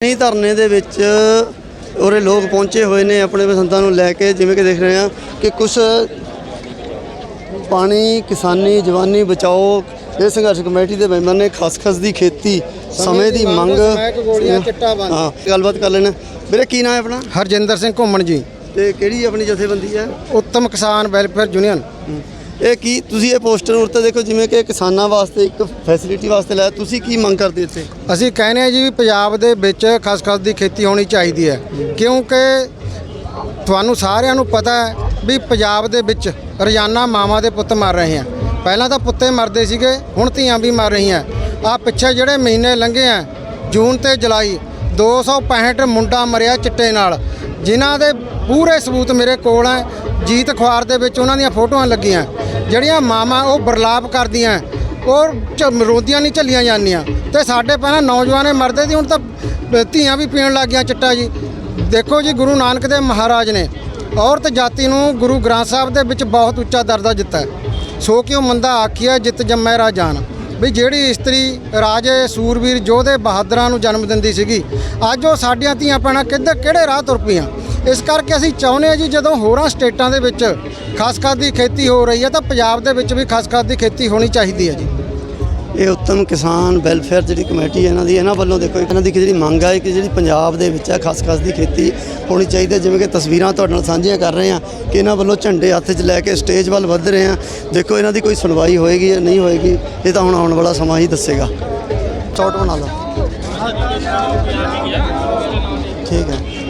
ਨਹੀਂ ਧਰਨੇ ਦੇ ਵਿੱਚ ਉਰੇ ਲੋਕ ਪਹੁੰਚੇ ਹੋਏ ਨੇ ਆਪਣੇ ਬਸੰਤਾਂ ਨੂੰ ਲੈ ਕੇ ਜਿਵੇਂ ਕਿ ਦੇਖ ਰਹੇ ਆ ਕਿ ਕੁਝ ਪਾਣੀ ਕਿਸਾਨੀ ਜਵਾਨੀ ਬਚਾਓ ਇਹ ਸੰਘਰਸ਼ ਕਮੇਟੀ ਦੇ ਮੈਂਬਰ ਨੇ ਖਸਖਸ ਦੀ ਖੇਤੀ ਸਮੇਂ ਦੀ ਮੰਗ। ਹਾਂ ਗੱਲਬਾਤ ਕਰ ਲੈਣਾ ਵੀਰੇ ਕੀ ਨਾਮ ਹੈ ਆਪਣਾ? ਹਰਜਿੰਦਰ ਸਿੰਘ ਘੁੰਮਣ ਜੀ। ਤੇ ਕਿਹੜੀ ਆਪਣੀ ਜਥੇਬੰਦੀ ਹੈ? ਉੱਤਮ ਕਿਸਾਨ ਵੈਲਫੇਅਰ ਯੂਨੀਅਨ। ਇਹ ਕੀ ਤੁਸੀਂ ਇਹ ਪੋਸਟਰ ਉੱਤੇ ਦੇਖੋ ਜਿਵੇਂ ਕਿ ਕਿਸਾਨਾਂ ਵਾਸਤੇ ਇੱਕ ਫੈਸਿਲਿਟੀ ਵਾਸਤੇ ਲਾਇਆ, ਤੁਸੀਂ ਕੀ ਮੰਗ ਕਰਦੇ ਇੱਥੇ? ਅਸੀਂ ਕਹਿੰਦੇ ਆ ਜੀ ਵੀ ਪੰਜਾਬ ਦੇ ਵਿੱਚ ਖਸਖਸ ਦੀ ਖੇਤੀ ਹੋਣੀ ਚਾਹੀਦੀ ਹੈ, ਕਿਉਂਕਿ ਤੁਹਾਨੂੰ ਸਾਰਿਆਂ ਨੂੰ ਪਤਾ ਹੈ ਵੀ ਪੰਜਾਬ ਦੇ ਵਿੱਚ ਰੋਜ਼ਾਨਾ ਮਾਵਾਂ ਦੇ ਪੁੱਤ ਮਰ ਰਹੇ ਆ। ਪਹਿਲਾਂ ਤਾਂ ਪੁੱਤੇ ਮਰਦੇ ਸੀਗੇ, ਹੁਣ ਧੀਆਂ ਵੀ ਮਰ ਰਹੀਆਂ। ਆ ਪਿੱਛੇ ਜਿਹੜੇ ਮਹੀਨੇ ਲੰਘੇ ਆ, ਜੂਨ ਤੇ ਜੁਲਾਈ 265 ਮੁੰਡਾ ਮਰਿਆ ਚਿੱਟੇ ਨਾਲ, ਜਿਨ੍ਹਾਂ ਦੇ ਪੂਰੇ ਸਬੂਤ ਮੇਰੇ ਕੋਲ ਹੈ ਜੀਤ ਅਖਬਾਰ ਦੇ ਵਿੱਚ ਉਹਨਾਂ ਦੀਆਂ ਫੋਟੋਆਂ ਲੱਗੀਆਂ। ਜਿਹੜੀਆਂ ਮਾਵਾਂ ਉਹ ਬਰਲਾਪ ਕਰਦੀਆਂ ਔਰ ਝ- ਰੋਂਦੀਆਂ ਨਹੀਂ ਝੱਲੀਆਂ ਜਾਂਦੀਆਂ। ਤੇ ਸਾਡੇ ਪਹਿਲਾਂ ਨੌਜਵਾਨੇ ਮਰਦੇ ਸੀ, ਹੁਣ ਤਾਂ ਧੀਆਂ ਵੀ ਪੀਣ ਲੱਗ ਗਈਆਂ ਚਿੱਟਾ ਜੀ। ਦੇਖੋ ਜੀ, ਗੁਰੂ ਨਾਨਕ ਦੇਵ ਮਹਾਰਾਜ ਨੇ ਔਰਤ ਜਾਤੀ ਨੂੰ ਗੁਰੂ ਗ੍ਰੰਥ ਸਾਹਿਬ ਦੇ ਵਿੱਚ ਬਹੁਤ ਉੱਚਾ ਦਰਜਾ ਦਿੱਤਾ ਹੈ। ਸੋ ਕਿਉ ਮੰਦਾ ਆਖੀਆ ਜਿਤ ਜੰਮੈ ਰਾਜਾਨ ਵੀ ਜਿਹੜੀ ਇਸਤਰੀ ਰਾਜੇ ਸੂਰਵੀਰ ਯੋਧੇ ਬਹਾਦਰਾਂ ਨੂੰ ਜਨਮ ਦਿੰਦੀ ਸੀਗੀ, ਅੱਜ ਉਹ ਸਾਡੀਆਂ ਧੀਆਂ ਭੈਣਾਂ ਕਿੱਧਰ, ਕਿਹੜੇ ਰਾਹ ਤੁਰ ਪਈਆਂ? ਇਸ ਕਰਕੇ ਅਸੀਂ ਚਾਹੁੰਦੇ ਹਾਂ ਜੀ, ਜਦੋਂ ਹੋਰਾਂ ਸਟੇਟਾਂ ਦੇ ਵਿੱਚ ਖਸਖਸ ਦੀ ਖੇਤੀ ਹੋ ਰਹੀ ਹੈ ਤਾਂ ਪੰਜਾਬ ਦੇ ਵਿੱਚ ਵੀ ਖਸਖਸ ਦੀ ਖੇਤੀ ਹੋਣੀ ਚਾਹੀਦੀ ਹੈ ਜੀ। ਇਹ ਉੱਤਮ ਕਿਸਾਨ ਵੈਲਫੇਅਰ ਜਿਹੜੀ ਕਮੇਟੀ ਹੈ ਇਹਨਾਂ ਦੀ, ਇਹਨਾਂ ਵੱਲੋਂ ਦੇਖੋ, ਇਹਨਾਂ ਦੀ ਜਿਹੜੀ ਮੰਗ ਹੈ ਕਿ ਜਿਹੜੀ ਪੰਜਾਬ ਦੇ ਵਿੱਚ ਹੈ ਖਾਸ ਦੀ ਖੇਤੀ ਹੋਣੀ ਚਾਹੀਦੀ ਹੈ, ਜਿਵੇਂ ਕਿ ਤਸਵੀਰਾਂ ਤੁਹਾਡੇ ਨਾਲ ਸਾਂਝੀਆਂ ਕਰ ਰਹੇ ਹਾਂ ਕਿ ਇਹਨਾਂ ਵੱਲੋਂ ਝੰਡੇ ਹੱਥ 'ਚ ਲੈ ਕੇ ਸਟੇਜ ਵੱਲ ਵੱਧ ਰਹੇ ਹਾਂ। ਦੇਖੋ, ਇਹਨਾਂ ਦੀ ਕੋਈ ਸੁਣਵਾਈ ਹੋਏਗੀ ਜਾਂ ਨਹੀਂ ਹੋਏਗੀ, ਇਹ ਤਾਂ ਹੁਣ ਆਉਣ ਵਾਲਾ ਸਮਾਂ ਹੀ ਦੱਸੇਗਾ। ਸ਼ਾਰਟ ਬਣਾ ਲਓ। ਠੀਕ ਹੈ।